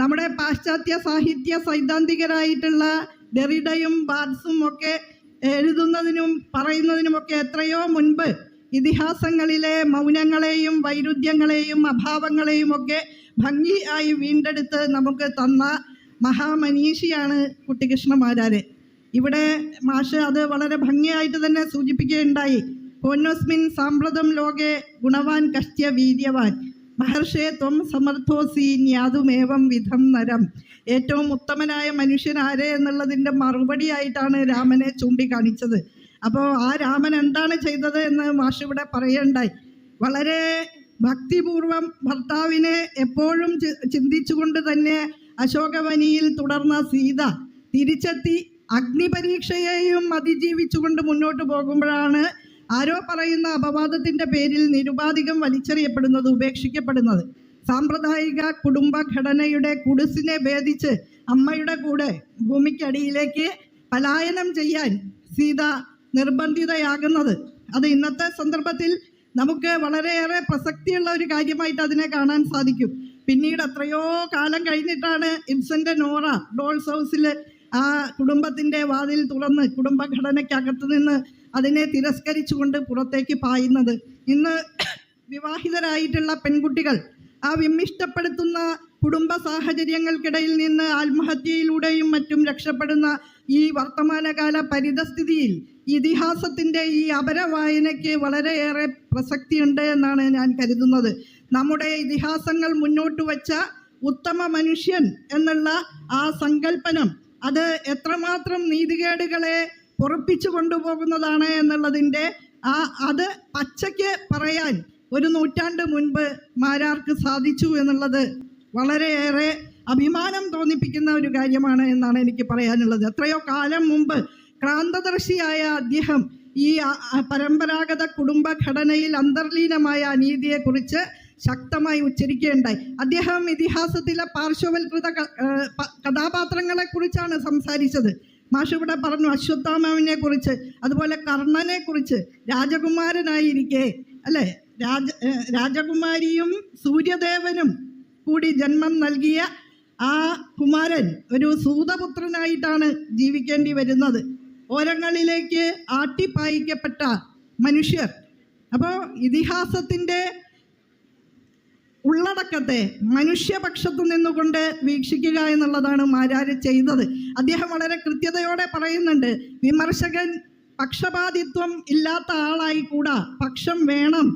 നമ്മുടെ പാശ്ചാത്യ സാഹിത്യ സൈദ്ധാന്തികരായിട്ടുള്ള ഡെറിഡയും ബാർസും ഒക്കെ എഴുതുന്നതിനും പറയുന്നതിനുമൊക്കെ എത്രയോ മുൻപ് ഇതിഹാസങ്ങളിലെ മൗനങ്ങളെയും വൈരുദ്ധ്യങ്ങളെയും അഭാവങ്ങളെയും ഒക്കെ ഭംഗിയായി വീണ്ടെടുത്ത് നമുക്ക് തന്ന മഹാമനീഷിയാണ് കുട്ടികൃഷ്ണമാരാര്. ഇവിടെ മാഷ് അത് വളരെ ഭംഗിയായിട്ട് തന്നെ സൂചിപ്പിക്കുകയുണ്ടായി. പൊന്നോസ്മിൻ സാമ്പ്രതം ലോകെ ഗുണവാൻ കഷ്ട്യ വീര്യവാൻ മഹർഷേ ത്വം സമർത്ഥോസി ന്യാതുമേവം വിധം നരം. ഏറ്റവും ഉത്തമനായ മനുഷ്യൻ ആരെ എന്നുള്ളതിന്റെ മറുപടിയായിട്ടാണ് രാമനെ ചൂണ്ടിക്കാണിച്ചത്. അപ്പോൾ ആ രാമൻ എന്താണ് ചെയ്തത് എന്ന് മാഷ് ഇവിടെ പറയുണ്ടായി. വളരെ ഭക്തിപൂർവം ഭർത്താവിനെ എപ്പോഴും ചിന്തിച്ചുകൊണ്ട് തന്നെ അശോകവനിയിൽ തുടർന്ന സീത തിരിച്ചെത്തി അഗ്നിപരീക്ഷയെയും അതിജീവിച്ചുകൊണ്ട് മുന്നോട്ട് പോകുമ്പോഴാണ് ആരോ പറയുന്ന അപവാദത്തിന്റെ പേരിൽ നിരുപാധികം വലിച്ചെറിയപ്പെടുന്നത് ഉപേക്ഷിക്കപ്പെടുന്നത്. സാമ്പ്രദായിക കുടുംബഘടനയുടെ കുടിസിനെ ഭേദിച്ച് അമ്മയുടെ കൂടെ ഭൂമിക്കടിയിലേക്ക് പലായനം ചെയ്യാൻ സീത നിർബന്ധിതയാകുന്നത്. അത് ഇന്നത്തെ സന്ദർഭത്തിൽ നമുക്ക് വളരെയേറെ പ്രസക്തിയുള്ള ഒരു കാര്യമായിട്ട് അതിനെ കാണാൻ സാധിക്കും. പിന്നീട് എത്രയോ കാലം കഴിഞ്ഞിട്ടാണ് ഇബ്സന്റെ നോറ ഡോൾസ് ഹൗസിൽ ആ കുടുംബത്തിന്റെ വാതിൽ തുറന്ന് കുടുംബഘടനയ്ക്കകത്ത് നിന്ന് അതിനെ തിരസ്കരിച്ചുകൊണ്ട് പുറത്തേക്ക് പായുന്നത്. ഇന്ന് വിവാഹിതരായിട്ടുള്ള പെൺകുട്ടികൾ ആ വിമ്മിഷ്ടപ്പെടുത്തുന്ന കുടുംബ സാഹചര്യങ്ങൾക്കിടയിൽ നിന്ന് ആത്മഹത്യയിലൂടെയും മറ്റും രക്ഷപ്പെടുന്ന ഈ വർത്തമാനകാല പരിതസ്ഥിതിയിൽ ഇതിഹാസത്തിന്റെ ഈ അപരവായനയ്ക്ക് വളരെയേറെ പ്രസക്തിയുണ്ട് എന്നാണ് ഞാൻ കരുതുന്നത്. നമ്മുടെ ഇതിഹാസങ്ങൾ മുന്നോട്ട് വച്ച ഉത്തമ മനുഷ്യൻ എന്നുള്ള ആ സങ്കല്പനം അത് എത്രമാത്രം നീതികേടുകളെ പൊറപ്പിച്ചു കൊണ്ടുപോകുന്നതാണ് എന്നുള്ളതിന്റെ ആ അത് പച്ചയ്ക്ക് പറയാൻ ഒരു നൂറ്റാണ്ട് മുൻപ് മാരാർക്ക് സാധിച്ചു എന്നുള്ളത് വളരെയേറെ അഭിമാനം തോന്നിപ്പിക്കുന്ന ഒരു കാര്യമാണ് എന്നാണ് എനിക്ക് പറയാനുള്ളത്. എത്രയോ കാലം മുമ്പ് ക്രാന്തദർശിയായ അദ്ദേഹം ഈ പരമ്പരാഗത കുടുംബഘടനയിൽ അന്തർലീനമായ അനീതിയെക്കുറിച്ച് ശക്തമായി ഉച്ചരിക്കുകയുണ്ടായി അദ്ദേഹം ഇതിഹാസത്തിലെ പാർശ്വവൽകൃത ക- ഏഹ് പ- കഥാപാത്രങ്ങളെ കുറിച്ചാണ് സംസാരിച്ചത്. മാഷ് ഇവിടെ പറഞ്ഞു അശ്വത്ഥാമാവിനെ കുറിച്ച് അതുപോലെ കർണനെ കുറിച്ച്. രാജകുമാരനായിരിക്കെ അല്ലെ? രാജ രാജകുമാരിയും സൂര്യദേവനും കൂടി ജന്മം നൽകിയ ആ കുമാരൻ ഒരു സൂതപുത്രനായിട്ടാണ് ജീവിക്കേണ്ടി വരുന്നത്. ഓരങ്ങളിലേക്ക് ആട്ടിപ്പായിക്കപ്പെട്ട മനുഷ്യർ. അപ്പോൾ ഇതിഹാസത്തിന്റെ ഉള്ളടക്കത്തെ മനുഷ്യപക്ഷത്തു നിന്നുകൊണ്ട് വീക്ഷിക്കുക എന്നുള്ളതാണ് മാരാര് ചെയ്തത്. അദ്ദേഹം വളരെ കൃത്യതയോടെ പറയുന്നുണ്ട് വിമർശകൻ പക്ഷപാതിത്വം ഇല്ലാത്ത ആളായി കൂടാ. പക്ഷം വേണം.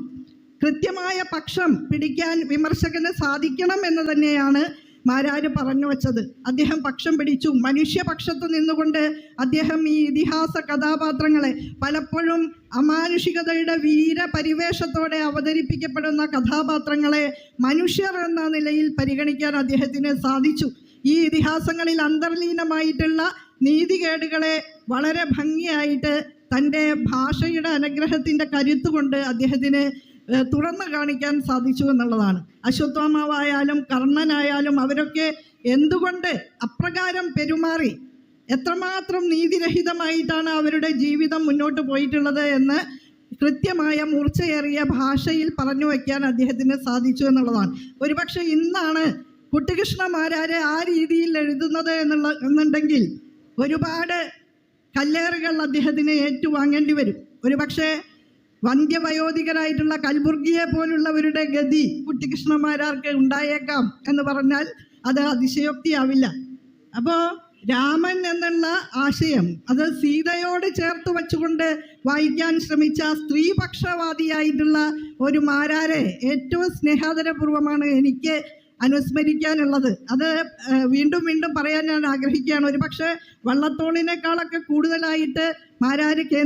കൃത്യമായ പക്ഷം പിടിക്കാൻ വിമർശകന് സാധിക്കണം എന്ന് തന്നെയാണ് മാരാര് പറഞ്ഞു വച്ചത്? അദ്ദേഹം പക്ഷം പിടിച്ചു. മനുഷ്യപക്ഷത്ത് നിന്നുകൊണ്ട് അദ്ദേഹം ഈ ഇതിഹാസ കഥാപാത്രങ്ങളെ പലപ്പോഴും അമാനുഷികതയുടെ വീരപരിവേഷത്തോടെ അവതരിപ്പിക്കപ്പെടുന്ന കഥാപാത്രങ്ങളെ മനുഷ്യർ എന്ന നിലയിൽ പരിഗണിക്കാൻ അദ്ദേഹത്തിന് സാധിച്ചു. ഈ ഇതിഹാസങ്ങളിൽ അന്തർലീനമായിട്ടുള്ള നീതികേടുകളെ വളരെ ഭംഗിയായിട്ട് തന്റെ ഭാഷയുടെ അനുഗ്രഹത്തിന്റെ കരുത്തുകൊണ്ട് അദ്ദേഹത്തിന് തുറന്നു കാണിക്കാൻ സാധിച്ചു എന്നുള്ളതാണ്. അശ്വത്ഥാമാവായാലും കർണനായാലും അവരൊക്കെ എന്തുകൊണ്ട് അപ്രകാരം പെരുമാറി? എത്രമാത്രം നീതിരഹിതമായിട്ടാണ് അവരുടെ ജീവിതം മുന്നോട്ട് പോയിട്ടുള്ളത് എന്ന് കൃത്യമായ മൂർച്ചയേറിയ ഭാഷയിൽ പറഞ്ഞു വയ്ക്കാൻ അദ്ദേഹത്തിന് സാധിച്ചു എന്നുള്ളതാണ്. ഒരുപക്ഷെ ഇന്നാണ് കുട്ടികൃഷ്ണമാരാരെ ആ രീതിയിൽ എഴുതുന്നത് എന്നുള്ള എന്നുണ്ടെങ്കിൽ ഒരുപാട് കല്ലേറുകൾ അദ്ദേഹത്തിന് ഏറ്റുവാങ്ങേണ്ടി വരും. ഒരുപക്ഷെ വന്ധ്യവയോധികരായിട്ടുള്ള കൽബുർഗിയെ പോലുള്ളവരുടെ ഗതി കുട്ടികൃഷ്ണന്മാരാർക്ക് ഉണ്ടായേക്കാം എന്ന് പറഞ്ഞാൽ അത് അതിശയോക്തിയാവില്ല. അപ്പോൾ രാമൻ എന്നുള്ള ആശയം അത് സീതയോട് ചേർത്ത് വച്ചുകൊണ്ട് വായിക്കാൻ ശ്രമിച്ച സ്ത്രീപക്ഷവാദിയായിട്ടുള്ള ഒരു മാരാരെ ഏറ്റവും സ്നേഹാദരപൂർവമാണ് എനിക്ക് അനുസ്മരിക്കാനുള്ളത്. അത് വീണ്ടും വീണ്ടും പറയാൻ ഞാൻ ആഗ്രഹിക്കുകയാണ്. ഒരു പക്ഷേ വള്ളത്തോളിനേക്കാളൊക്കെ കൂടുതലായിട്ട് മാരാര്